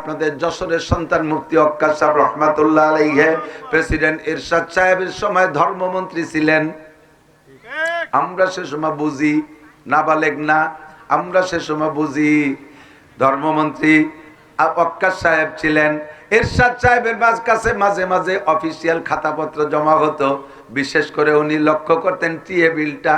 আপনাদের যশোরের সন্তান মুফতি অক্কা সাহেব রহমাতুল্লাহ আলাইহে, প্রেসিডেন্ট ইরশাদ সাহেবের সময় ধর্মমন্ত্রী ছিলেন। আমরা সে সময় বুঝি, নাবালেগ না, আমরা সে সময় বুঝি, ধর্মমন্ত্রী অক্কার সাহেব ছিলেন। এরশাদ সাহেবের মাঝ কাছে মাঝে মাঝে অফিসিয়াল খাতাপত্র জমা হতো। বিশেষ করে উনি লক্ষ্য করতেন টিএ বিলটা।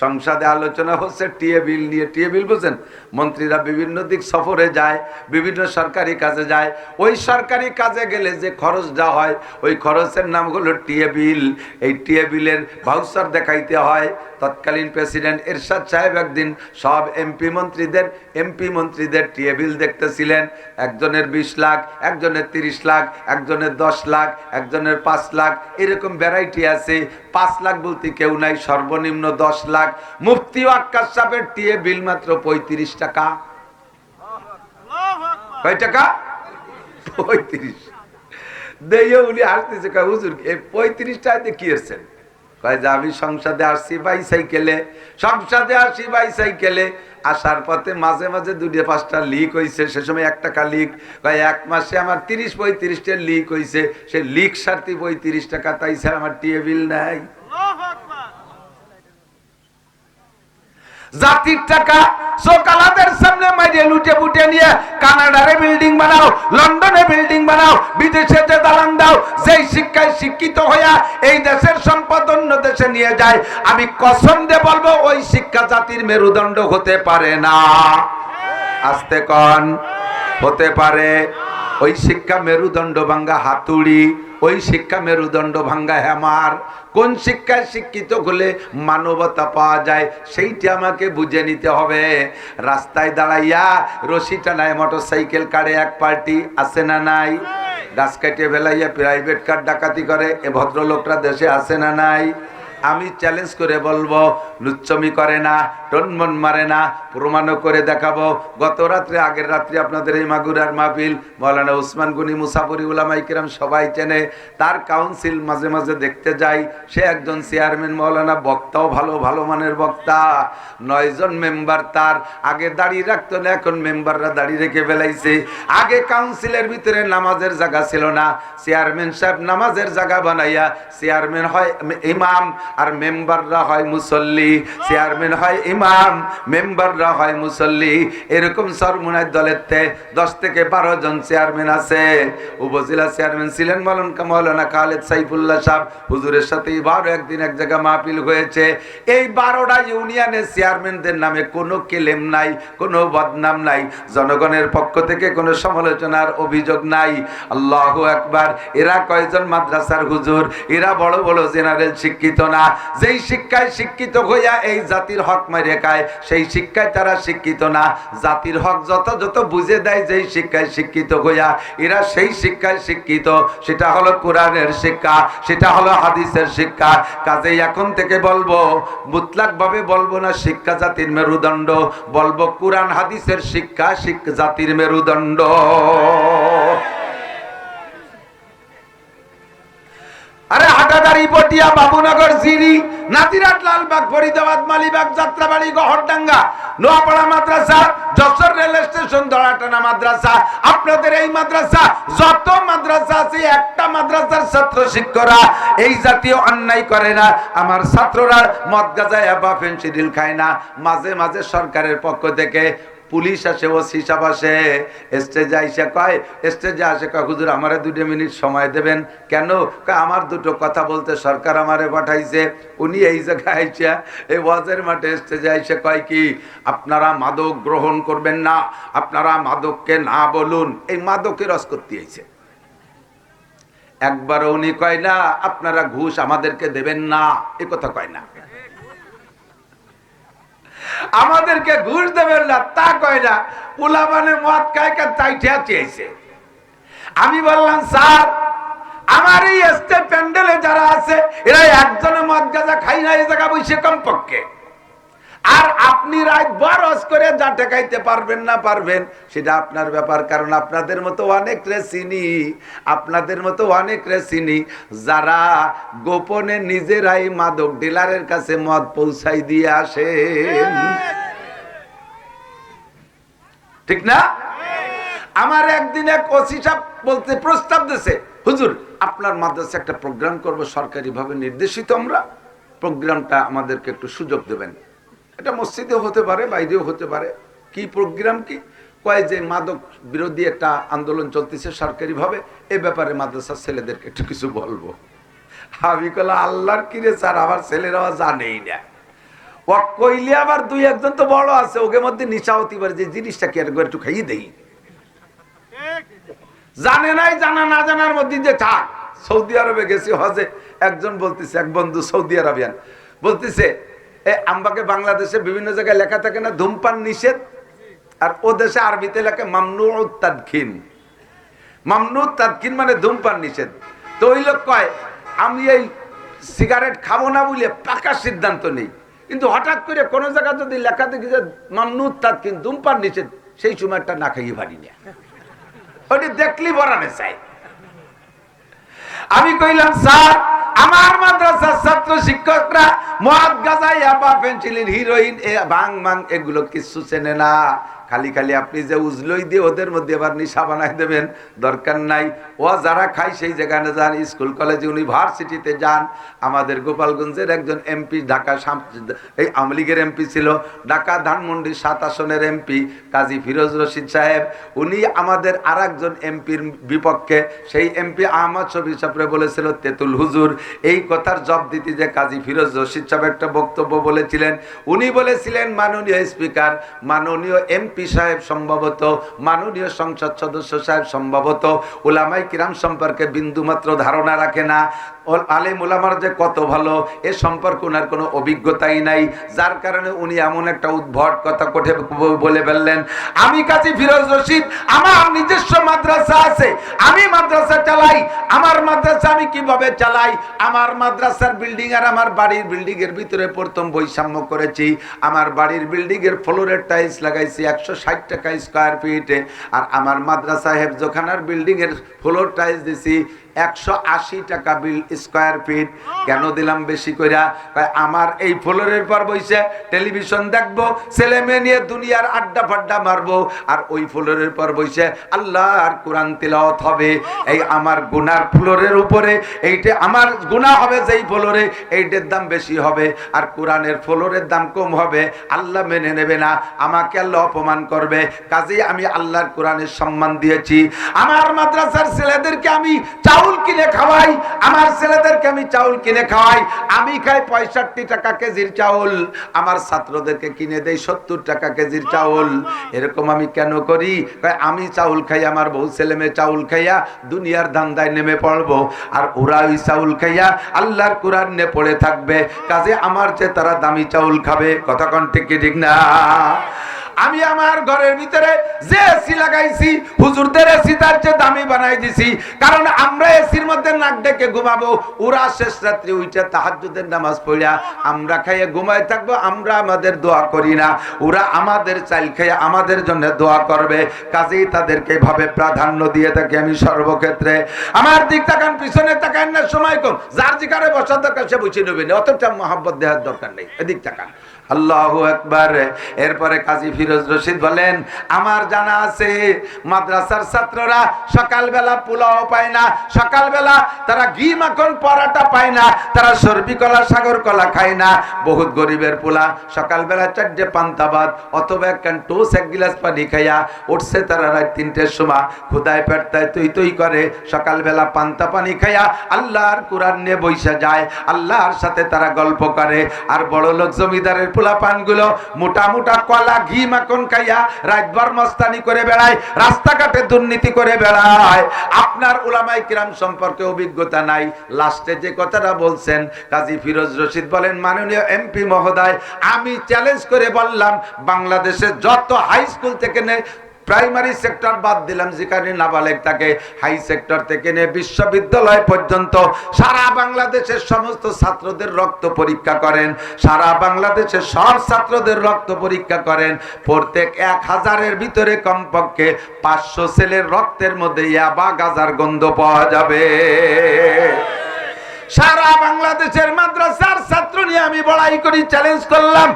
সংসদে আলোচনা হচ্ছে, টিএ বিল নিয়ে। টিএ বিল বুঝেন মন্ত্রীরা বিভিন্ন দিক সফরে যায়, বিভিন্ন সরকারি কাজে যায়। ওই সরকারি কাজে গেলে যে খরচ খরচটা হয়, ওই খরচের নাম হলো টিএ বিল। এই টিএ বিলের ভাউচার দেখাইতে হয়। তৎকালীন প্রেসিডেন্ট এরশাদ সাহেব একদিন সব এমপি মন্ত্রীদের এমপি মন্ত্রীদের টিএ বিল দেখতেছিলেন। একজনের বিশ লাখ, একজনের তিরিশ লাখ, একজনের দশ লাখ, একজনের পাঁচ লাখ, এরকম ভ্যারাইটি আছে। পাঁচ লাখ বলতে কেউ নাই, সর্বনিম্ন দশ লাখ। মুফতি আক্কাস সাহেবের টিয়ে বিল মাত্র পঁয়ত্রিশ টাকা। কয় টাকা? পঁয়ত্রিশ। দেহ উনি হাসতেছে হুজুর এই পঁয়ত্রিশ টাকাতে কি এসছেন কয় যে আমি সংসদে আসছি বাইসাইকেলে, সংসদে আসি বাইসাইকেলে। আসার পথে মাঝে মাঝে দুটো পাঁচটা লিক হয়েছে সে সময় এক টাকা লিক কয় এক মাসে আমার তিরিশ পঁয়ত্রিশটা লিক হয়েছে সে লিক সারতি পঁয়ত্রিশ টাকা, তাই স্যার আমার টিএ বিল নাই। জাতির টাকা সকালাদের সামনে মাইরে লুটে পুটে নিয়ে কানাডারে বিল্ডিং বানাও, লন্ডনে বিল্ডিং বানাও বিদেশে যে দালান দাও, যেই শিক্ষায় শিক্ষিত হইয়া এই দেশের সম্পদ অন্য দেশে নিয়ে যায়। আমি কসম দিয়ে বলব, ওই শিক্ষা জাতির মেরুদণ্ড হতে পারে না। আস্তে কন। হতে পারে। ওই শিক্ষা মেরুদণ্ড ভাঙ্গা হাতুড়ি ওই শিক্ষা মেরুদণ্ড ভাঙ্গা হ্যামার কোন শিক্ষায় শিক্ষিত হলে মানবতা পাওয়া যায়, সেইটি আমাকে বুঝে নিতে হবে। রাস্তায় দাঁড়াইয়া রশি টানায় মোটর সাইকেল কারে এক পার্টি আছে না নাই? গাছ কাটিয়ে বেলাইয়া প্রাইভেট কার ডাকাতি করে, এ ভদ্রলোকরা দেশে আছে না নাই? আমি চ্যালেঞ্জ করে বলব লুচ্চমি করে না টনমন মারে না, প্রমাণও করে দেখাবো। গত রাত্রে, আগের রাত্রে আপনাদের এই মাগুরার মাহফিল, মৌলানা উসমান গুনি, মুসাফরি উলামা ইকরাম সবাই চেনে। তার কাউন্সিল মাঝে মাঝে দেখতে যাই, সে একজন চেয়ারম্যান মৌলানা বক্তাও ভালো ভালো মানের বক্তা। নয়জন মেম্বার তার, আগে দাঁড়িয়ে রাখতো না, এখন মেম্বাররা দাঁড়িয়ে রেখে বেলাইছে আগে কাউন্সিলের ভিতরে নামাজের জায়গা ছিল না। চেয়ারম্যান সাহেব নামাজের জায়গা বানাইয়া চেয়ারম্যান হয়, ইমাম আর মেম্বাররা হয় মুসল্লি, চেয়ারম্যান হয় ইমাম, মেম্বাররা হয় মুসল্লি। এরকম সরমুনায় দলের তে দশ থেকে বারো জন চেয়ারম্যান আছে। উপজেলা চেয়ারম্যান ছিলেন মলনকা মৌলানা খালেদ সাইফুল্লাহ সাহেব। হুজুরের সাথে বারো একদিন এক জায়গায় মাহফিল হয়েছে। এই বারোটা ইউনিয়নের চেয়ারম্যানদের নামে কোনো কেলেম নাই, কোনো বদনাম নাই। জনগণের পক্ষ থেকে কোনো সমালোচনার অভিযোগ নাই। আল্লাহ একবার এরা কয়জন মাদ্রাসার হুজুর? এরা বড় বড় জেনারেল শিক্ষিত না? যেই শিক্ষায় শিক্ষিত হইয়া এই জাতির হক মারিয়ে খায়, সেই শিক্ষায় তারা শিক্ষিত না। জাতির হক যত যত বুঝে দেয় যেই শিক্ষায় শিক্ষিত হইয়া। এরা সেই শিক্ষায় শিক্ষিত। সেটা হলো কোরআনের শিক্ষা, সেটা হলো হাদিসের শিক্ষা। কাজেই এখন থেকে বলব মুতলাক ভাবে বলব না, শিক্ষা জাতির মেরুদণ্ড। বলব কোরআন, হাদিসের শিক্ষা শিক্ষা জাতির মেরুদণ্ড। পটিয়া বাবুনগর জিরি নাতিরাট লালবাগ, ফরিদাবাদ, মালিবাগ, যাত্রাবাড়ি, গহরডাঙ্গা, নোয়াপাড়া মাদ্রাসা, যশোর রেল স্টেশন দড়াটানা মাদ্রাসা। আপনাদের এই মাদ্রাসা, যত মাদ্রাসা আছে, একটা মাদ্রাসার ছাত্র শিক্ষকরা এই জাতীয় অন্যায় করে না। আমার ছাত্ররা মদ গাজায় বা ফেন্সিডিল খায় না। মাঝে মাঝে সরকারের পক্ষ থেকে পুলিশ আসে ও হিসাব আসে স্টেজে আইসা কয় স্টেজে আসে কয়, হুজুর, আমারে দুটো মিনিট সময় দেবেন। কেন? আমার দুটো কথা বলতে সরকার আমারে পাঠাইছে। উনি এই জায়গায় আইসা, এই ওয়াজের মাঠে স্টেজে আইসা কয় কি, আপনারা মাদক গ্রহণ করবেন না, আপনারা মাদককে না বলুন। এই মাদকের রস করতে আইছে। একবার উনি কয় না, আপনারা ঘুষ আমাদেরকে দেবেন না। এ কথা কয় না। আমাদেরকে ঘুষ দেবেন না, তা কয় না পোলা মানে মদ খায় কা তাই চেয়েছে আমি বললাম, স্যার, আমার এই স্টেট প্যান্ডেলে যারা আছে এরা একজনে মদ গাজা খাই না, এই জায়গা বসে কমপক্ষে। আর আপনি রাত বরস করে যা টেকাইতে পারবেন না পারবেন, সেটা আপনার ব্যাপার। কারণ আপনাদের মতো অনেক রেসিনি, আপনাদের মতো অনেক রেসিনি যারা গোপনে নিজেরাই মাদক ডিলারের কাছে মদ পৌঁছাই দিয়ে আসেন ঠিক না? আমার একদিন এক ওসি সাহেব বলতে প্রস্তাব দিছে, হুজুর, আপনার মাদ্রাসা একটা প্রোগ্রাম করব, সরকারিভাবে নির্দেশিত আমরা। প্রোগ্রামটা আমাদেরকে একটু সুযোগ দেবেন। এটা মসজিদেও হতে পারে, বাইরেও হতে পারে। কি প্রোগ্রাম কি? কয় যে মাদক বিরোধী একটা আন্দোলন চলতেছে সরকারিভাবে, এ ব্যাপারে মাদ্রাসার ছেলেদেরকে একটু কিছু বলব। আমি কলা আল্লাহর কিরে স্যার, আমার ছেলেরাও জানেই না। ও কইলে আবার দুই একজন তো বড় আছে, ওকে মধ্যে নিশা হতে পারে যে জিনিসটা কি আর একটু খাইয়ে দেই। জানে নাই, জানা না জানার মধ্যে যে থাক। সৌদি আরবে গেছি হজে, একজন বলতেছে, এক বন্ধু সৌদি আরবিয়ান, বলতেছে আমবাকে বাংলাদেশে বিভিন্ন জায়গায় লেখা থাকে না, ধূমপান নিষেধ, আর ও দেশে আরবিতে লেখে মামনু তাদখিন। মামনু তাদখিন মানে ধূমপান নিষেধ। তো ওই লোক কয়, আমি এই সিগারেট খাব না বলে পাকা সিদ্ধান্ত নেই। কিন্তু হঠাৎ করে কোনো জায়গা যদি লেখা দেখি যে মামনু তাদখিন, ধূমপান নিষেধ, সেই সময়টা না খাইয়ে পারি না। ওটি দেখলি বরানে চাই আমি কইলাম, স্যার, আমার মাদ্রাসার ছাত্র শিক্ষকরা মদ গাজা ইয়াবা পেন্সিলিন হিরোইন, এ ভাং মাং এগুলো কিছু চেনে না। খালি খালি আপনি যে উজলই দিয়ে ওদের মধ্যে এবার নিশা বানাই দেবেন, দরকার নাই। ও যারা খায় সেই যেখানে যান, স্কুল, কলেজ, ইউনিভার্সিটিতে যান। আমাদের গোপালগঞ্জের একজন এমপি, ঢাকা এই আওয়ামী লীগের এমপি ছিল। ঢাকা ধানমন্ডি সাত আসনের এমপি, কাজী ফিরোজ রশিদ সাহেব। উনি আমাদের আর একজন এমপির বিপক্ষে, সেই এমপি আহমদ শফি সাহেবরে বলেছিল, তেতুল হুজুর, এই কথার জব দিতে যে কাজী ফিরোজ রশিদ সাহেব একটা বক্তব্য বলেছিলেন। উনি বলেছিলেন, মাননীয় স্পিকার, মাননীয় এমপি সাহেব সম্ভবত, মাননীয় সংসদ সদস্য সাহেব সম্ভবত ওলামাই কিরাম সম্পর্কে বিন্দুমাত্র ধারণা রাখে না। আলেম ওলামার যে কত ভালো, এ সম্পর্কে ওনার কোনো অভিজ্ঞতাই নাই। যার কারণে উনি এমন একটা উদ্ভট কথা কোঠে বলে ফেললেন, আমি কাজী ফিরোজ রশিদ, আমার নিজস্ব মাদ্রাসা আছে, আমি মাদ্রাসা চালাই, আমার মাদ্রাসা আমি কীভাবে চালাই? আমার মাদ্রাসার বিল্ডিং আর আমার বাড়ির বিল্ডিং এর ভিতরে প্রথম বৈষম্য করেছি। আমার বাড়ির বিল্ডিং এর ফ্লোরের টাইলস লাগাইছি একশো ষাট টাকা স্কোয়ার ফিটে আর আমার মাদ্রাসা হেফজোখানার বিল্ডিং এর ফ্লোর টাইলস দিছি একশো আশি টাকা বিল স্কোয়ার ফিট। কেন দিলাম বেশি কইরা? আমার এই ফ্লোরের পর বইসে টেলিভিশন ছেলে মেয়ে নিয়ে দুনিয়ার আড্ডা ফাড্ডা মারবো। আর ওই ফ্লোরের পর বইসে আল্লাহ আর কোরআন হবে। এই আমার গুনার ফ্লোরের উপরে, এইটা আমার হবে যেই ফ্লোরে, এইটার দাম বেশি হবে। আর কোরআনের ফ্লোরের দাম কম হবে, আল্লাহ মেনে নেবে না। আমাকে আল্লাহ অপমান করবে। কাজেই আমি আল্লাহর কোরআনের সম্মান দিয়েছি। আমার মাদ্রাসার ছেলেদেরকে আমি চাউল কিনে খাওয়াই, আমার ছেলেদেরকে আমি চাউল কিনে খাওয়াই, আমি খাই পঁয়ষট্টি টাকা কেজির চাউল, আমার ছাত্রদেরকে কিনে দেই সত্তর টাকা কেজির চাউল। এরকম আমি কেন করি? আমি চাউল খাই, আমার বউ ছেলে মেয়ে চাউল খাইয়া দুনিয়ার ধান্দায় নেমে পড়ব। আর ওরা ওই চাউল খাইয়া আল্লাহর কোরআন নে পড়ে থাকবে। কাজে আমার চেয়ে তারা দামি চাউল খাবে। কথা কন ঠিক না? আমি আমার ঘরের ভিতরে যে এসি লাগাইছি, হুজুরদের এসি তার চেয়ে দামি বানাই দিছি। কারণ আমরা এসির মধ্যে নাক ডেকে ঘুমাবো, ওরা শেষ রাত্রি উঠে তাহাজ্জুদের নামাজ পড়িয়া আমরা খাইয়ে ঘুমায় থাকব, আমরা আমাদের দোয়া করি না। ওরা আমাদের চাইল খেয়ে আমাদের জন্য দোয়া করবে। কাজেই তাদেরকে ভাবে প্রাধান্য দিয়ে থাকি আমি সর্বক্ষেত্রে। আমার দিক তাকান, পিছনে তাকান না, সময় কম। যার জিকারে বসার দরকার, সে বুঝে নেবেন অতটা মহাব্বত দেওয়ার দরকার নেই। এদিক তাকান। আল্লাহ একবার এরপরে কাজী ফিরোজ রশিদ বলেন, আমার জানা আছে, মাদ্রাসার ছাত্ররা সকালবেলা পোলাও পায় না, সকালবেলা তারা ঘি, মাখন, পরাটা পায় না, তারা সর্বি কলা, সাগর কলা খায় না। বহুত গরিবের পোলা, সকালবেলা চারটে পান্তাবাদ অথবা এক টোস এক গিলাস পানি খাইয়া উঠছে তারা রাত তিনটের সময়। খুদায় পেটতায় তুই তুই করে, সকালবেলা পান্তা পানি খাইয়া আল্লাহর কোরআন নিয়ে বৈশা যায়, আল্লাহর সাথে তারা গল্প করে। আর বড় লোক জমিদারের পোলা পানগুলো মোটা মোটা কলা, ঘি, মাখন খাইয়া রাতভর মস্তানি করে বেড়ায়, রাস্তাঘাটে দুর্নীতি করে বেড়ায়। আপনার ওলামাই কিরাম সম্পর্কে অভিজ্ঞতা নাই। লাস্টে যে কথাটা বলছেন, কাজী ফিরোজ রশিদ বলেন, মাননীয় এমপি মহোদয়, আমি চ্যালেঞ্জ করে বললাম, বাংলাদেশে যত হাই স্কুল থেকে প্রাইমারি সেক্টর বাদ দিলাম, যেখানে নাবালেক থাকে হাই সেক্টর থেকে নিয়ে বিশ্ববিদ্যালয় পর্যন্ত সারা বাংলাদেশের সমস্ত ছাত্রদের রক্ত পরীক্ষা করেন, সারা বাংলাদেশের সব ছাত্রদের রক্ত পরীক্ষা করেন। প্রত্যেক এক হাজারের ভিতরে কমপক্ষে পাঁচশো ছেলের রক্তের মধ্যে ইয়াবা গাজার গন্ধ পাওয়া যাবে। সারা বাংলাদেশের মাদ্রাসার ছাত্র নিয়ে আমি বড়াই করি চ্যালেঞ্জ করলাম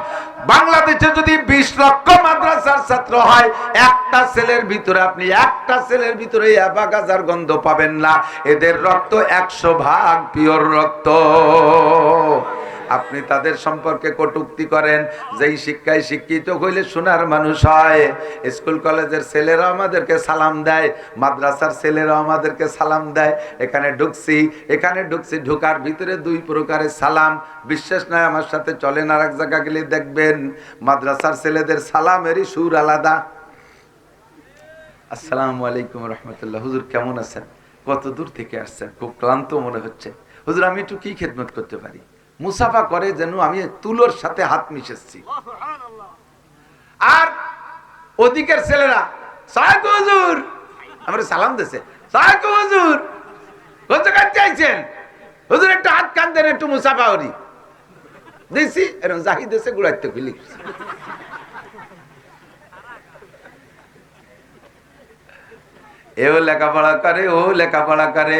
বাংলাদেশে যদি বিশ লক্ষ মাদ্রাসার ছাত্র হয়, একটা ছেলের ভিতরে আপনি একটা ছেলের ভিতরে অ্যাবাগাজার গন্ধ পাবেন না। এদের রক্ত একশো ভাগ পিওর রক্ত। আপনি তাদের সম্পর্কে কটুক্তি করেন, যেই শিক্ষায় শিক্ষিত হইলে সোনার মানুষ হয়। স্কুল কলেজের ছেলেরা আমাদেরকে সালাম দেয়, মাদ্রাসার ছেলেরা আমাদেরকে সালাম দেয়। এখানে ঢুকছি এখানে ঢুকছি, ঢুকার ভিতরে দুই প্রকারের সালাম। বিশ্বাস নয়, আমার সাথে চলেন আর এক জায়গা গেলে দেখবেন, মাদ্রাসার ছেলেদের সালামেরই সুর আলাদা। আসসালামু আলাইকুম রহমতুল্লাহ। হুজুর কেমন আছেন? কত দূর থেকে আসছেন? খুব ক্লান্ত মনে হচ্ছে। হুজুর, আমি একটু কি খেদমত করতে পারি? মুসাফা করে যেন আমি তুলোর সাথে হাত মিশেছি আর ওদিকের ছেলেরা আমার সালাম দিছে একটু একটু মুসাফা করি। এরকম জাহি দেশে লেখাপড়া করে, ও লেখাপড়া করে।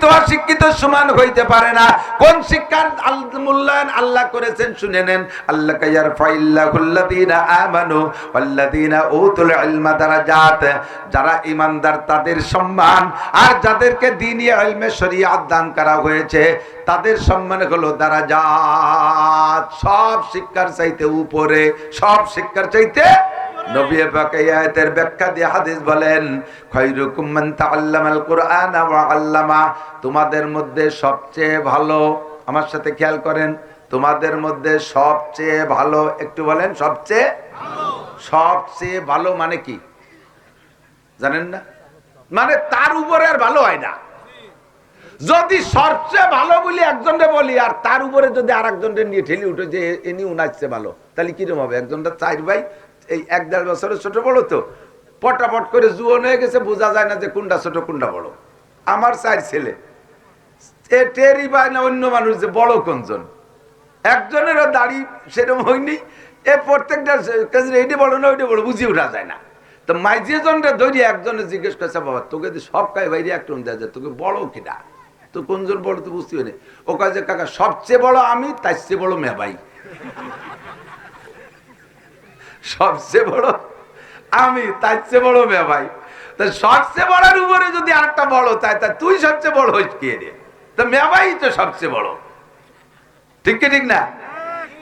শিক্ষিত আর শিক্ষিত সমান হইতে পারে না। কোন শিক্ষার মূল্যায়ন আল্লাহ করেছেন শুনে নেন। যারা ঈমানদার, তাদের সম্মান। আর যাদেরকে দ্বীনি শরিয়াত দান করা হয়েছে, তাদের সম্মান হলো দারাজাত। সব শিক্ষার চাইতে উপরে, সব শিক্ষার চাইতে তোমাদের মধ্যে সবচেয়ে ভালো, আমার সাথে খেয়াল করেন, তোমাদের মধ্যে সবচেয়ে ভালো, একটু বলেন, সবচেয়ে? সবচেয়ে ভালো মানে কি? জানেন না? মানে তার উপরে আর ভালো হয় না। যদি সবচেয়ে ভালো বলি একজনকে বলি, আর তার উপরে যদি আর একজনকে নিয়ে ঠেলি উঠে যে এনি উনাচ্ছে ভালো, তাহলে কিরম হবে? একজনটা চার ভাই এই এক দেড় বছরের ছোট বড় তো, পটাপট করে জুয়ন হয়ে গেছে, বোঝা যায় না যে কোনটা ছোট, কোনটা বড়। আমার চার ছেলে। টেরি পায় না অন্য মানুষ যে বড় কোনজন। একজনেরও দাড়ি সেরকম হয়নি, এ প্রত্যেকটা এইটা বড় না, ওইটা বড়, বুঝিয়ে ওঠা যায় না। তো মাইজিয়ে জনটা ধরি, একজনে জিজ্ঞেস করছে, বাবা, তোকে তো সব কাজ বাইরে একটা দেওয়া যায় তোকে বড় কিনা? তো কোনজন বড় তো বুঝতে পারি ও কাজে কাকা, সবচেয়ে বড় আমি, তার চেয়ে বড় মেবাই সবচেয়ে বড়, আমি তার চেয়ে বড় মেবাই তা সবচেয়ে বড়ার উপরে যদি আরেকটা বড় তাই তা তুই সবচেয়ে বড় হইস কে রে? তো মেবাই তো সবচেয়ে বড়। ঠিক কি ঠিক না?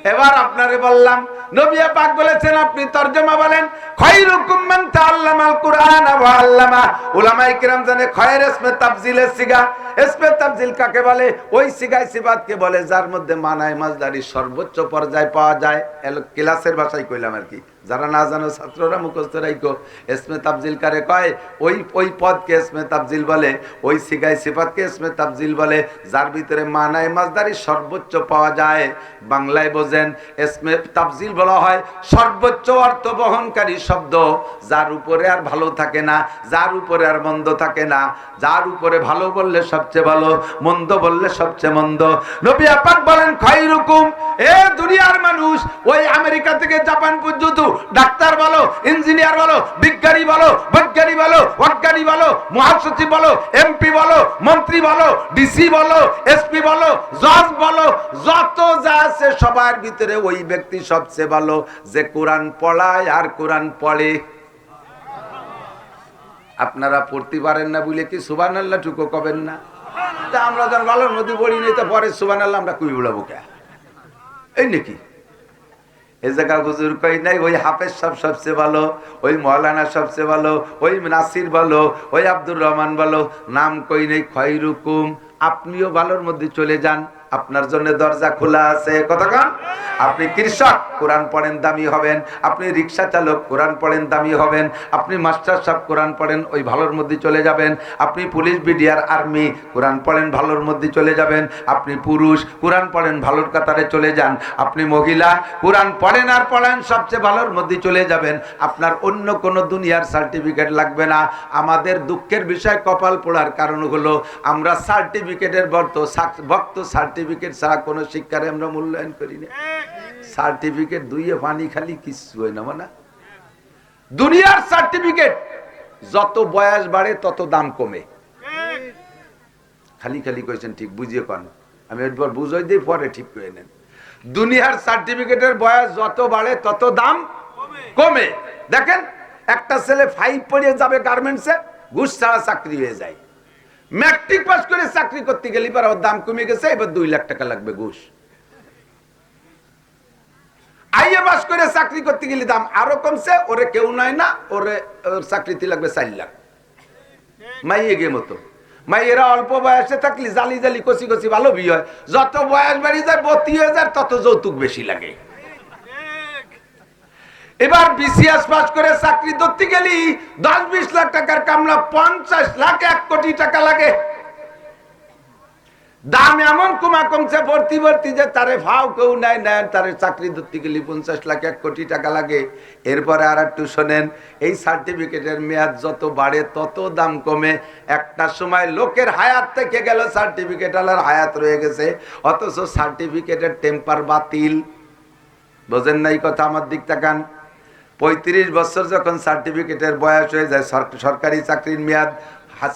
এবার আপনারে বললাম নবী পাক বলেছেন, আপনি তর্জমা বলেন, খায়রুকুম মান তাআল্লামাল কুরআন ওয়া আল্লামা। উলামায়ে কিরাম জানে খয়ের ইসমে তাফজিলের সিগা। ইসমে তাফজিল কাকে বলে? ওই সিগায় সিফাতকে বলে, যার মধ্যে মানায় মাজদারি সর্বোচ্চ পর্যায়ে পাওয়া যায়। ক্লাসের ভাষায় কইলাম আর কি। যারা না জানো, ছাত্ররা মুখস্থ রাইকো এসমে তাফজিল কারে কয়? ওই ওই পদকে এসমে তাফজিল বলে, ওই সিগায় সিফাতকে এসমে তাফজিল বলে, যার ভিতরে মানায় মাজদারি সর্বোচ্চ পাওয়া যায়। বাংলায় বোঝেন এসমে তাফজিল বলা হয় সর্বোচ্চ অর্থ বহনকারী শব্দ। যার উপরে আর ভালো থাকে না, যার উপরে আর মন্দ থাকে না। যার উপরে ভালো বললে সবচেয়ে ভালো, মন্দ বললে সবচেয়ে মন্দ। নবী আপাক বলেন খৈরুকুম এ দুনিয়ার মানুষ, ওই আমেরিকা থেকে জাপান পর্যন্ত ডাক্তার বলো, ইঞ্জিনিয়ার বলো, বিজ্ঞানী বলো, বৈজ্ঞানী বলো, অজ্ঞানী বলো, মহাসচিব বলো, এমপি বলো, মন্ত্রী বলো, ডিসি বলো, এসপি বলো, জজ বলো, যত যা আছে সবার ভিতরে ওই ব্যক্তি সবচেয়ে ভালো যে কোরআন পড়ায় আর কোরআন পড়ে। আপনারা পড়তে পারেন না বলে কি সুবান আল্লাহ টুকু কবেন না? তা আমরা যখন ভালোর মধ্যে পড়ি নি তো পরে সুবান আল্লাহ আমরা কুই উড়াবো কে? এই নাকি? এ জায়গা হুজুর কই নাই? ওই হাফেজ সব সবচেয়ে ভালো, ওই মৌলানা সবচেয়ে ভালো, ওই নাসির ভালো, ওই আব্দুর রহমান ভালো। নাম কই নেই? খয়রুকুম। আপনিও ভালোর মধ্যে চলে যান। আপনার জন্য দরজা খোলা আছে। কতক্ষণ আপনি কৃষক, কোরআন পড়েন, দামি হবেন। আপনি রিক্সা চালক, কোরআন পড়েন, দামি হবেন। আপনি মাস্টার সাহেব, কোরআন পড়েন, ওই ভালোর মধ্যে চলে যাবেন। আপনি পুলিশ, বিডিআর, আর্মি, কোরআন পড়েন, ভালোর মধ্যে চলে যাবেন। আপনি পুরুষ, কোরআন পড়েন, ভালোর কাতারে চলে যান। আপনি মহিলা, কোরআন পড়েন আর পড়েন, সবচেয়ে ভালোর মধ্যে চলে যাবেন। আপনার অন্য কোনো দুনিয়ার সার্টিফিকেট লাগবে না। আমাদের দুঃখের বিষয় কপাল পোড়ার কারণ হলো, আমরা সার্টিফিকেটের বর্ত ভক্ত সার্টিফিকেট ছাড়া কোনো শিক্ষার আমরা মূল্যায়ন করি না। সার্টিফিকেট দুইয়ে পানি খালি কিছু হয় না মানে। দুনিয়ার সার্টিফিকেট যত বয়স বাড়ে, তত দাম কমে। খালি খালি কইছেন, ঠিক বুঝিয়ে পান আমি একবার বুঝাই দিই, পরে ঠিক করে নেন। দুনিয়ার সার্টিফিকেটের বয়স যত বাড়ে, তত দাম কমে। দেখেন, একটা ছেলে ফাইভ পড়িয়ে যাবে গার্মেন্টসে ঘুষ ছাড়া চাকরি হয়ে যায়। ম্যাট্রিক পাস করে চাকরি করতে গেলে এবার ওর দাম কমে গেছে, এবার দুই লাখ টাকা লাগবে ঘুষ। আইএ পাস করে চাকরি করতে গেলে দাম আরও কমছে, ওরে কেউ নাই না, ওরে চাকরিতে লাগবে চার লাখ। মাইয়ে গে মতো মাইয়েরা অল্প বয়সে থাকলে জালি জালি কচি কচি ভালো বিয়ে হয়। যত বয়স বাড়ি যায় বত্রি হয়ে যায় তত যৌতুক বেশি লাগে। এবার বিসিএস পাস করে চাকরি ধরতে গেলি দশ বিশ লাখ টাকার কামলা পঞ্চাশ লাখ এক কোটি টাকা লাগে। দাম এমন কুমা কমছে, ভর্তি ভর্তি যে তারে ভাও কেউ নাই নেন তারে চাকরি ধরতে গেলে পঞ্চাশ লাখ এক কোটি টাকা লাগে। এরপরে আর একটু শোনেন, এই সার্টিফিকেটের মেয়াদ যত বাড়ে, তত দাম কমে। একটা সময় লোকের হায়াত থেকে গেল, সার্টিফিকেট আলার হায়াত রয়ে গেছে। অথচ সার্টিফিকেটের টেম্পার বাতিল। বোঝেন নাই কথা আমার দিক তাকান। পঁয়ত্রিশ বছর যখন সার্টিফিকেটের বয়স হয়ে যায় সরকারি চাকরির মেয়াদ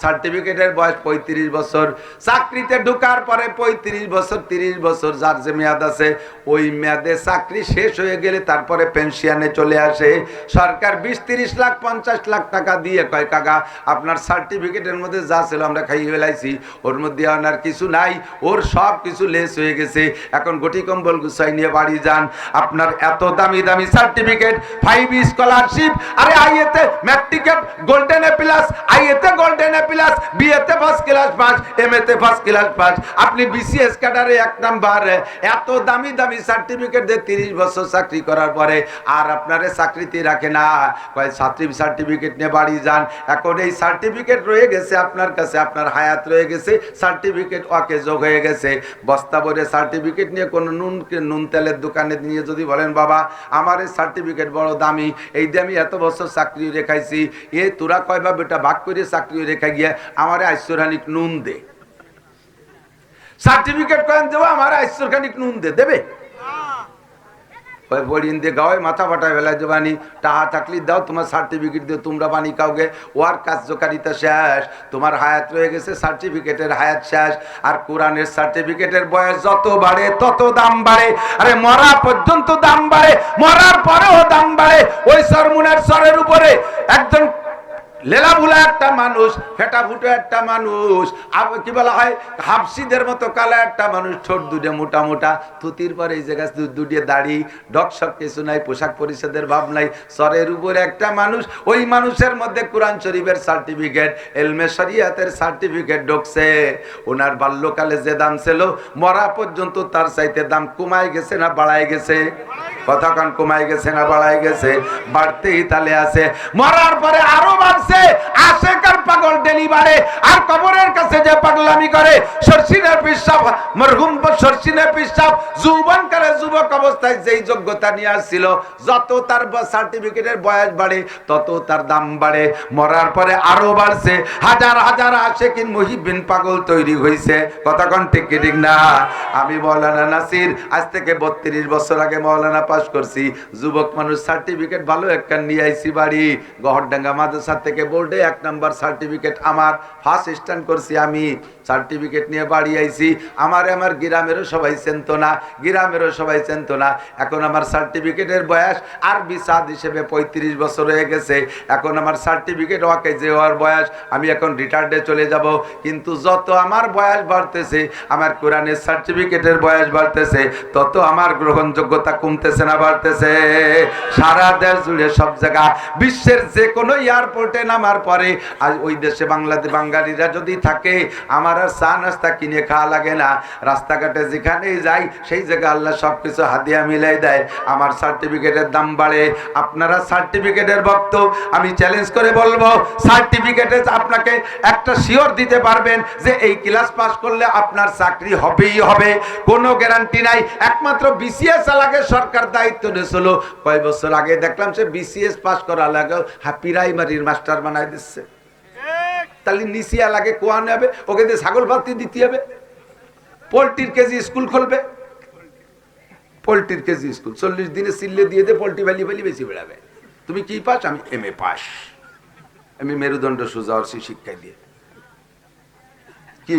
সার্টিফিকেটের বয়স পঁয়ত্রিশ বছর। চাকরিতে ঢুকার পরে পঁয়ত্রিশ বছর, তিরিশ বছর যার যে মেয়াদ আছে, ওই মেয়াদে চাকরি শেষ হয়ে গেলে তারপরে পেনশনে চলে আসে। সরকার বিশ, তিরিশ লাখ, পঞ্চাশ লাখ টাকা দিয়ে কয়, কাকা, আপনার সার্টিফিকেটের মধ্যে যা ছিল আমরা খাইয়ে ফেলাইছি, ওর মধ্যে আর কিছু নাই, ওর সব কিছু লেস হয়ে গেছে। এখন গটি কম্বল গুছাই নিয়ে বাড়ি যান। আপনার এত দামি দামি সার্টিফিকেট ফাইভ স্কলারশিপ আরে আইএতে ম্যাট্রিকেট golden A plus আইএতে golden A plus first class pass এমএতে first class pass আপনি বিসিএস ক্যাডারে এক নাম্বার এত দামি দামি সার্টিফিকেট দিয়ে তিরিশ বছর চাকরি করার পরে আর চাকরিতে রাখে না। কয়, ছাত্রী সার্টিফিকেট নিয়ে বাড়ি যান। এখন এই সার্টিফিকেট রয়ে গেছে আপনার কাছে, আপনার হায়াত রয়ে গেছে সার্টিফিকেট অকেজো হয়ে গেছে। বস্তা সার্টিফিকেট নিয়ে কোনো নুন নুন তেলের দোকানে নিয়ে যদি বলেন, বাবা, আমার এই সার্টিফিকেট বড় দামি, এই দিয়ে আমি এত বছর চাকরি রেখাইছি, এ তোরা কয় বা বেটা ভাগ করে চাকরি রেখা গিয়ে আমার আইশ্বরানিক নুন দে। সার্টিফিকেট কয়েন দেবো, আমার আইশ্বরখানিক নুন দে। দেবে? মাথা তোমার সার্টিফিকেট কাউকে। ওয়ার কার্যকারিতা শেষ, তোমার হায়াত রয়ে গেছে, সার্টিফিকেটের হায়াত শেষ। আর সার্টিফিকেটের বয়স যত বাড়ে, তত দাম বাড়ে। আরে মরা পর্যন্ত দাম বাড়ে, মরার পরেও দাম বাড়ে। ওই সরমুনের সরের উপরে একজন লেলা ভুলা একটা মানুষ, ফেটা ফুটো একটা মানুষ কি বলা হয়, হাফসিদের মতো কালা একটা মানুষ ছোট দুটে মোটা মোটা তুতির পরে এই জায়গায় দু- দুটে দাড়ি ডকশক কিছু নাই, পোশাক পরিষদের ভাব নাই সরের উপরে একটা মানুষ, ওই মানুষের মধ্যে কোরআন শরীফের সার্টিফিকেট, এলমে শরিয়াতের সার্টিফিকেট ঢুকছে। ওনার বাল্যকালে যে দাম ছিল, মরা পর্যন্ত তার চাইতে দাম কমায় গেছে না বাড়ায় গেছে? কতক্ষণ কমায় গেছে না বাড়ায় গেছে, বাড়তেই তালে আছে। মরার পরে আরও বাড়ছে, আশেকার পাগল ডেলিভারে, আর কবরের কাছে যে পাগলামি করে সরসিনের পিসাব, মরহুম সরসিনের পিসাব যৌবন কালে যুবক অবস্থায় যেই যোগ্যতা নিয়ে আসছিল, যত তার সার্টিফিকেটের বয়স বাড়ে, তত তার দাম বাড়ে। মরার পরে আরও বাড়ছে, হাজার হাজার আশেকিন মুহিবিন পাগল তৈরি হয়েছে কতক্ষণ ঠিক কি ঠিক না? আমি মৌলানা নাসির, আজ থেকে বত্রিশ বছর আগে মৌলানা পাস করছি। যুবক মানুষ সার্টিফিকেট ভালো একটা নিয়ে আইছি বাড়ি। গহরডাঙ্গা মাদ্রাসা থেকে বোর্ডে এক নাম্বার সার্টিফিকেট আমার। ফার্স্ট স্ট্যান্ড করছি আমি। সার্টিফিকেট নিয়ে বাড়ি আইছি। আমার আমার গ্রামেরও সবাই চেনতো না, গ্রামেরও সবাই চেনতো না। এখন আমার সার্টিফিকেটের বয়স আর বিসাদ হিসেবে পঁয়ত্রিশ বছর হয়ে গেছে। এখন আমার সার্টিফিকেট ওয়াকে যে হওয়ার বয়স, আমি এখন রিটায়ার্ডে চলে যাব। কিন্তু যত আমার বয়স বাড়তেছে, আমার কোরআনের সার্টিফিকেটের বয়স বাড়তেছে, তত আমার গ্রহণযোগ্যতা কমতেছে। না বাড়তেছে। সারা দেশ জুড়ে সব জায়গা, বিশ্বের যে কোনো এয়ারপোর্টে নামার পরে আজ ওই দেশে বাংলাদেশ বাঙালিরা যদি থাকে, আমার আর চা নাস্তা কিনে খাওয়া লাগে না। রাস্তাঘাটে যেখানেই যাই, সেই জায়গায় আল্লাহ সব কিছু হাতিয়া মিলাই দেয়। আমার সার্টিফিকেটের দাম বাড়ে। আপনারা সার্টিফিকেটের ভক্ত, আমি চ্যালেঞ্জ করে বলব সার্টিফিকেটে আপনাকে একটা শিওর দিতে পারবেন যে এই ক্লাস পাস করলে আপনার চাকরি হবেই হবে। কোনো গ্যারান্টি নাই। একমাত্র বিসিএস লাগে সরকার দায়িত্ব নিয়েছিল। কয় বছর আগে দেখলাম সে বিসিএস পাস করা লাগে হ্যাঁ প্রাইমারির মাস্টার বানাই দিচ্ছে। তাহলে নিচিয়া লাগে কোয়া নেবে ওকে দিয়ে ছাগল ভাতি দিতে হবে। পোলট্রির কেজি স্কুল খুলবে। পোলট্রির কেজি স্কুল। চল্লিশ দিনে সিল্লে দিয়ে দিয়ে পোলট্রি ভ্যালি ভ্যালি বেশি বেড়াবে। তুমি কি পাস? আমি এম এ পাস। আমি মেরুদণ্ড সোজা অর্সি শিক্ষা দিয়ে। কি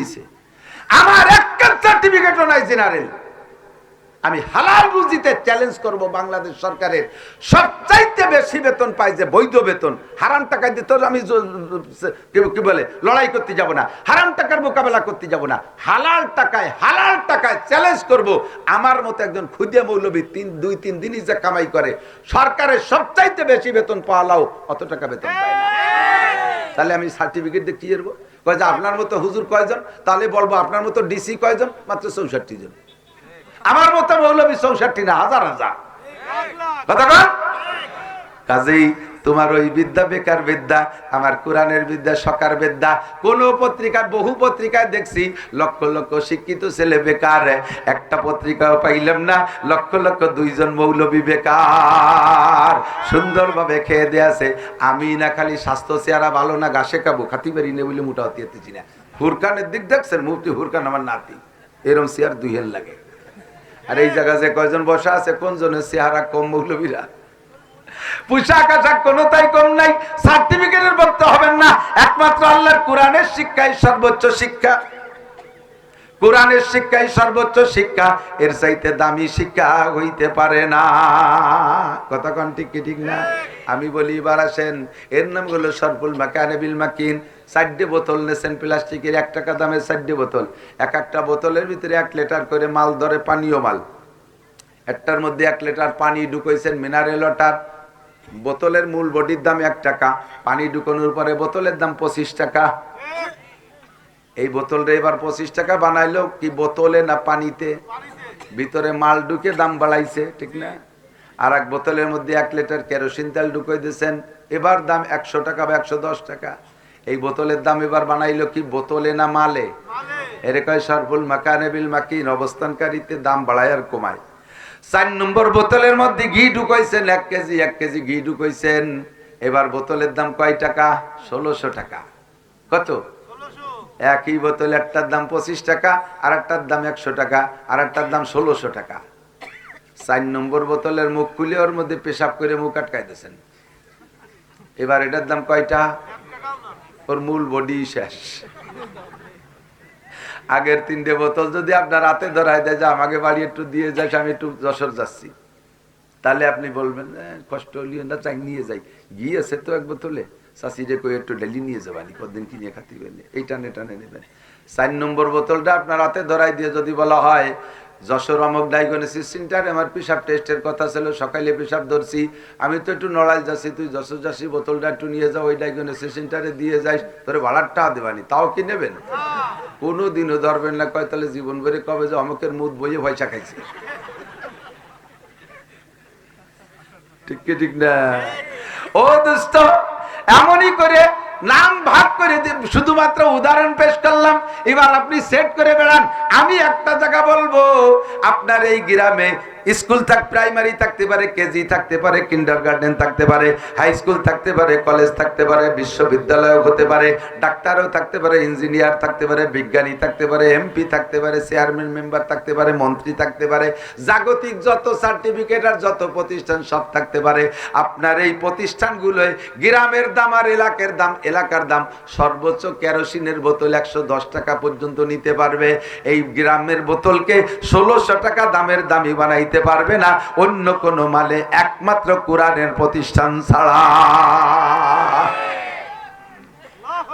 আমার একটা সার্টিফিকেটও নাই জেনারেল আমি হালাল রুজিতে চ্যালেঞ্জ করব বাংলাদেশ সরকারের। সবচাইতে বেশি বেতন পাই যে বৈধ বেতন, হারাম টাকায় দিতে আমি কি- বলে, লড়াই করতে যাব না, হারাম টাকার মোকাবেলা করতে যাব না, হালাল টাকায় হালাল টাকায় চ্যালেঞ্জ করব। আমার মতো একজন খুদিয়া মৌলবী তিন দুই তিন দিনই যে কামাই করে, সরকারের সবচাইতে বেশি বেতন পাওয়ালাও অত টাকা বেতন পায় না। তাহলে আমি সার্টিফিকেট কি করব? কয় যে আপনার মতো হুজুর কয়জন? তাহলে বলব আপনার মতো ডিসি কয়জন? মাত্র চৌষট্টি জন। আমার মতো মৌলবী চৌষট্টি না, হাজার হাজার। কাজেই তোমার ওই বিদ্যা বেকার বিদ্যা, আমার কোরআনের বিদ্যা, সকার বিদ্যা, কোন পত্রিকায় বহু পত্রিকায় দেখছি, লক্ষ লক্ষ শিক্ষিত ছেলে বেকার। একটা পত্রিকাও পাইলাম না, লক্ষ লক্ষ দুইজন মৌলবী বেকার। সুন্দরভাবে খেয়ে দিয়েছে আমি না খালি স্বাস্থ্য চেহারা ভালো না, ঘাসে কাবু খাতি পারি না বলে মোটা হতে না। হুরকানের দিক দেখছেন, মুফতি হুরকান আমার নাতি। এরম চেয়ার দুইহের লাগে। আর এই জায়গা যে কয়জন বসা আছে কোন জনের চেহারা কম মৌলবীরা? পোশাক আশাক কোনো তাই কম নাই সার্টিফিকেটের বলতে হবেন না। একমাত্র আল্লাহর কোরআনের শিক্ষাই সর্বোচ্চ শিক্ষা। কোরআনের শিক্ষাই সর্বোচ্চ শিক্ষা, এর চাইতে দামি শিক্ষা হইতে পারে না। কতক্ষণ ঠিক কি ঠিক না? আমি বলি, এবার আসেন, এর নাম হলো সরপুল মাকানেবিল মাকিন। চারটে বোতল নেছেন প্লাস্টিকের এক টাকা দামের চারটে বোতল। এক একটা বোতলের ভিতরে এক লিটার করে মাল ধরে পানীয় মাল। একটার মধ্যে এক লিটার পানি ঢুকাইছেন মিনারেল ওয়াটার। বোতলের মূল বডির দাম এক টাকা। পানি ঢুকানোর পরে বোতলের দাম পঁচিশ টাকা। এই বোতলটা এবার পঁচিশ টাকা বানাইলো, কি বোতলে না পানিতে? ভিতরে মাল ঢুকে দাম বাড়াইছে, ঠিক না? আর এক বোতলের মধ্যে এক লিটার কেরোসিন তেল ঢুকাই দিয়েছেন, এবার দাম একশো টাকা বা একশো দশ টাকা। এই বোতলের দাম এবার বানাইলো কি বোতলে না মালে? এর কয়, সরফুল মাকানেবিল মাকিন, অবস্থানকারীতে দাম বাড়ায় আর কমায়। চার নম্বর বোতলের মধ্যে ঘি ঢুকাইছেন, এক কেজি এক কেজি ঘি ঢুকাইছেন। এবার বোতলের দাম কয় টাকা? ষোলোশো টাকা। কত? একই বোতল একটার দাম পঁচিশ টাকা আর একটার দাম একশো টাকা আর একটার দাম ষোলোশো টাকা। চার নম্বর বোতলের মুখ খুলে ওর মধ্যে পেশাব করে মুখ আটকাই দিয়েছেন এবার এটার দাম কয়টা? ওর মূল বডি শেষ। আগের তিনটে বোতল যদি আপনার হাতে ধরাই দেয় যে আমাকে বাড়ি একটু দিয়ে যাস আমি একটু যশোর যাচ্ছি। তাহলে আপনি বলবেন "এ, কষ্ট হলিও না চাই নিয়ে যাই। গিয়েছে তো এক বোতলে। চাষিরে কই একটু ডেলি নিয়ে কদিন কিনে খাতি নেবেন চার নম্বর বোতলটা আপনার হাতে ধরাই দিয়ে যদি বলা হয়, যশোর অমক সেন্টার, আমার পেশাব টেস্টের কথা ছিল, সকালে পেশাব ধরছি। আমি তো একটু নড়াই যাচ্ছি, তুই যশোর যাচ্ছি, বোতলটা একটু নিয়ে যাও, ওই ডায়াগনোসিস সেন্টারে দিয়ে যাই, তোর ভাড়ার টাকা দেবানি তাও কি নেবেন? কোনো দিনও ধরবেন না, কয় তাহলে জীবন ভরে কবে যে অমকের মুদ বইয়ে পয়সা খাইছে। ঠিক কি ঠিক না? ও দোস্ত এমনই করে নাম ভাগ করে শুধুমাত্র উদাহরণ পেশ করলাম। এবার আপনি সেট করে বেড়ান। আমি একটা জায়গা বলব, আপনার এই গ্রামে স্কুল থাক প্রাইমারি থাকতে পারে কেজি থাকতে পারে কিন্ডার গার্ডেন থাকতে পারে হাই স্কুল থাকতে পারে কলেজ থাকতে পারে বিশ্ববিদ্যালয় হতে পারে ডাক্তারও থাকতে পারে ইঞ্জিনিয়ার থাকতে পারে বিজ্ঞানী থাকতে পারে এমপি থাকতে পারে চেয়ারম্যান মেম্বার থাকতে পারে মন্ত্রী থাকতে পারে জাগতিক যত সার্টিফিকেট আর যত প্রতিষ্ঠান সব থাকতে পারে আপনার এই প্রতিষ্ঠানগুলোয় গ্রামের দাম আর এলাকার দাম এলাকার দাম সর্বোচ্চ কেরোসিনের বোতল একশো দশ টাকা পর্যন্ত নিতে পারবে এই গ্রামের বোতলকে ষোলোশো টাকা দামের দামি বানাইতে পারবে না, অন্য কোনো মালে একমাত্র কোরআনের প্রতিষ্ঠান ছাড়া।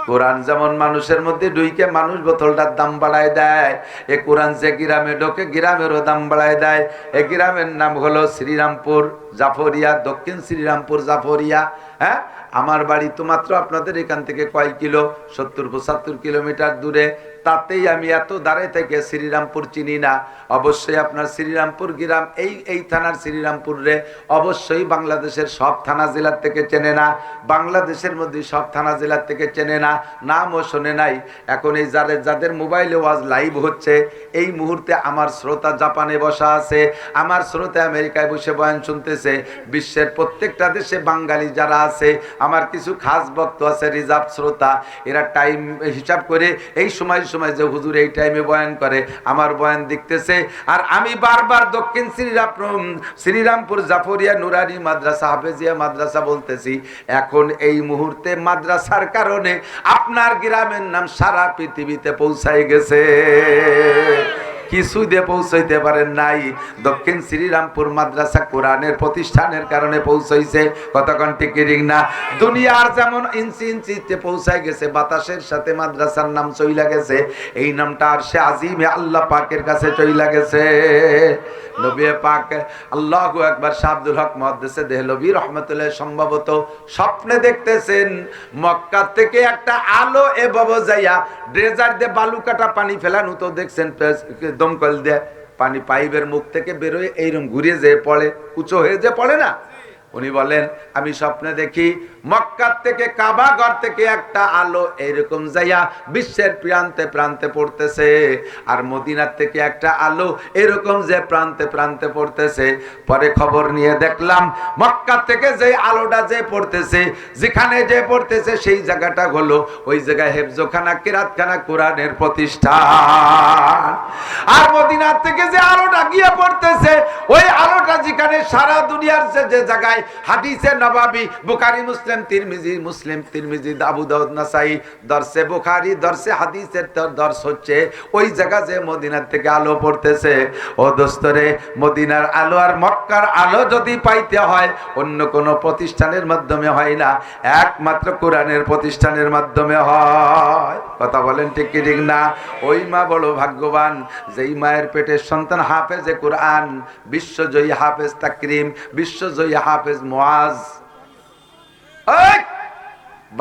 কোরআন যেমন মানুষের মধ্যে ডুইকে মানুষ বোতলটার দাম বাড়ায় দেয়, এ কোরআন যে গ্রামে ঢোকে, গ্রামেরও দাম বাড়ায় দেয়। এ গ্রামের নাম হলো শ্রীরামপুর জাফরিয়া, দক্ষিণ শ্রীরামপুর জাফরিয়া। হ্যাঁ? আমার বাড়ি তো মাত্র আপনাদের এখান থেকে কয় কিলো? সত্তর পঁচাত্তর কিলোমিটার দূরে। তাতেই আমি এত দাঁড়ে থেকে শ্রীরামপুর চিনি না। অবশ্যই আপনার শ্রীরামপুর গ্রাম, এই এই থানার শ্রীরামপুর রে অবশ্যই বাংলাদেশের সব থানা জেলার থেকে চেনে না। বাংলাদেশের মধ্যে সব থানা জেলার থেকে চেনে না, নামও শোনে নাই। এখন এই যাদের যাদের মোবাইলে ওয়াজ লাইভ হচ্ছে, এই মুহূর্তে আমার শ্রোতা জাপানে বসা আছে। আমার শ্রোতা আমেরিকায় বসে বয়ান শুনতেছে। বিশ্বের প্রত্যেকটা দেশে বাঙালি যারা আছে, আমার কিছু খাস ভক্ত আছে রিজার্ভ শ্রোতা, এরা টাইম হিসাব করে এই সময় সময় যে হুজুর এই টাইমে বয়ান করে, আমার বয়ান দেখতেছে। আর আমি বারবার দক্ষিণ শ্রীরাম শ্রীরামপুর জাফরিয়া নুরানি মাদ্রাসা, হাফেজিয়া মাদ্রাসা বলতেছি, এখন এই মুহূর্তে মাদ্রাসার কারণে আপনার গ্রামের নাম সারা পৃথিবীতে পৌঁছায় গেছে। কিছু দিয়ে পৌঁছাইতে পারেন নাই। দক্ষিণ শ্রীরামপুর মাদ্রাসা কোরআনের প্রতিষ্ঠানের কারণে পৌঁছাইছে। কতক্ষণ টিকিরিং না? দুনিয়ার যেমন ইঞ্চি ইঞ্চিতে পৌঁছায় গেছে, বাতাসের সাথে মাদ্রাসার নাম চইলা গেছে। এই নামটা আর সে আজিমে আল্লাহ পাকের কাছে চইলা গেছে। নবী পাক আল্লাহ একবার সম্ভবত স্বপ্নে দেখতেছেন থেকে একটা আলো যাইয়া ড্রেজার দিয়ে বালু কাটা পানি ফেলানো তো দেখছেন দমকল দেয়, পানি পাইপের মুখ থেকে বেরোয় এইরকম ঘুরে যেয়ে পড়ে, উঁচু হয়ে যে পড়ে না? উনি বলেন, আমি স্বপ্নে দেখি মক্কার থেকে কাবা ঘর থেকে একটা আলো এরকম যাইয়া বিশ্বের প্রান্তে প্রান্তে পড়তেছে। আর মদিনার থেকে একটা আলো এরকম যে প্রান্তে প্রান্তে পড়তেছে। পরে খবর নিয়ে দেখলাম, মক্কার থেকে যে আলোটা যে পড়তেছে, যেখানে যে পড়তেছে সেই জায়গাটা হলো ওই জায়গায় হেফজোখানা, কিরাতখানা, কোরআনের প্রতিষ্ঠান। আর মদিনার থেকে যে আলোটা গিয়ে পড়তেছে, ওই আলোটা যেখানে সারা দুনিয়ার যে যে জায়গায় হাদিসে নবাবি বুখারী মুসলিম, তিরমিজি মুসলিম, তিরমিজি আবু দাউদ নাসাই দর্শে বুখারী দর্শে হাদিসের দর্শ হচ্ছে ওই জায়গা যে মদিনার থেকে আলো পড়তেছে। ও দোস্তরে মদিনার আলো আর মক্কার আলো যদি পাইতে হয়, অন্য কোনো প্রতিষ্ঠানের মাধ্যমে হয় না। একমাত্র কোরআনের প্রতিষ্ঠানের মাধ্যমে হয়। কথা বলেন ঠিক কি ঠিক না? ওই মা বড় ভাগ্যবান, যেই মায়ের পেটের সন্তান হাফেজে কোরআন, বিশ্বজয়ী হাফেজ তাকরিম, বিশ্বজয়ী হাফেজ মোয়াজ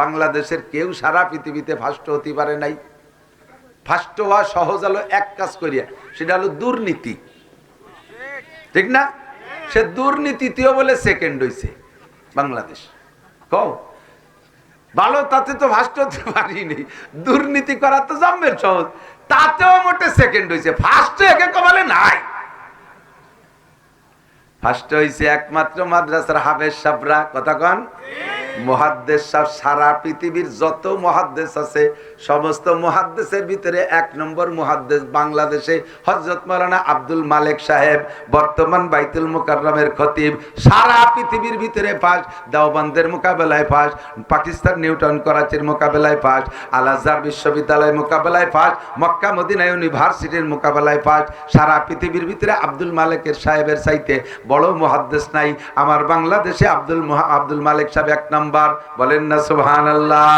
বাংলাদেশের কেউ সারা পৃথিবীতে ফাষ্ট হতে পারে নাই। ফাষ্ট হওয়া সহজ হলো এক কাজ করিয়া, সেটা হলো দুর্নীতি। ঠিক না? সে দুর্নীতিতেও বলে সেকেন্ড হইছে বাংলাদেশ। কও, ভালো তাতে তো ফার্স্ট হতে পারিনি। দুর্নীতি করা তো জন্মের সহজ। তাতেও মোটে সেকেন্ড হয়েছে ফার্স্ট একে কমালে নাই। ফার্স্ট হয়েছে একমাত্র মাদ্রাসার হাফেজ সাবরা। কথা কন? মহাদ্দেশ সাহ, সারা পৃথিবীর যত মহাদ্দেশ আছে, সমস্ত মহাদ্দেশের ভিতরে এক নম্বর মহাদ্দেশ বাংলাদেশে হজরত মৌলানা আব্দুল মালেক সাহেব, বর্তমান বাইতুল মুকাররমের খতিব। সারা পৃথিবীর ভিতরে ফাঁস, দেওবন্দের মোকাবেলায় ফাঁস, পাকিস্তান নিউটন করাচির মোকাবেলায় ফাঁস আল আজহার বিশ্ববিদ্যালয় মোকাবেলায় ফাঁস, মক্কা মদিনা ইউনিভার্সিটির মোকাবেলায় ফাঁস। সারা পৃথিবীর ভিতরে আব্দুল মালেকের সাহেবের চাইতে বড় মহাদ্দেশ নাই। আমার বাংলাদেশে আব্দুল আব্দুল মালেক সাহেব এক নাম্বার বলেন না সুবহান আল্লাহ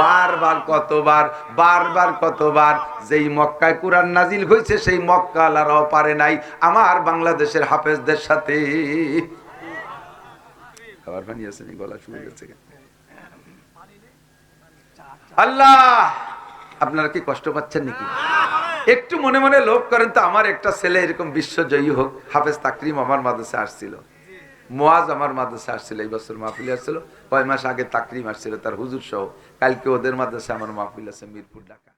বারবার কতবার বারবার কতবার, যেই মক্কায় কোরআন নাজিল হয়েছে সেই মক্কা আল্লাহরাও পারে নাই। আমার বাংলাদেশের হাফেজদের সাথে। আল্লাহ, আপনারা কি কষ্ট পাচ্ছেন নাকি? একটু মনে মনে লোভ করেন তো, আমার একটা ছেলে এরকম বিশ্বজয়ী হোক। হাফেজ তাকরিম আমার মাদ্রাসা আসছিল। মোয়াজ আমার মাদ্রাসা আসছিল, এই বছর মাহফিল আসছিল। কয় মাস আগে তাকরিম আসছিল, তার হুজুর সহ। কালকে ওদের মাদ্রাসা আমার মাহফিল আছে মিরপুর ঢাকা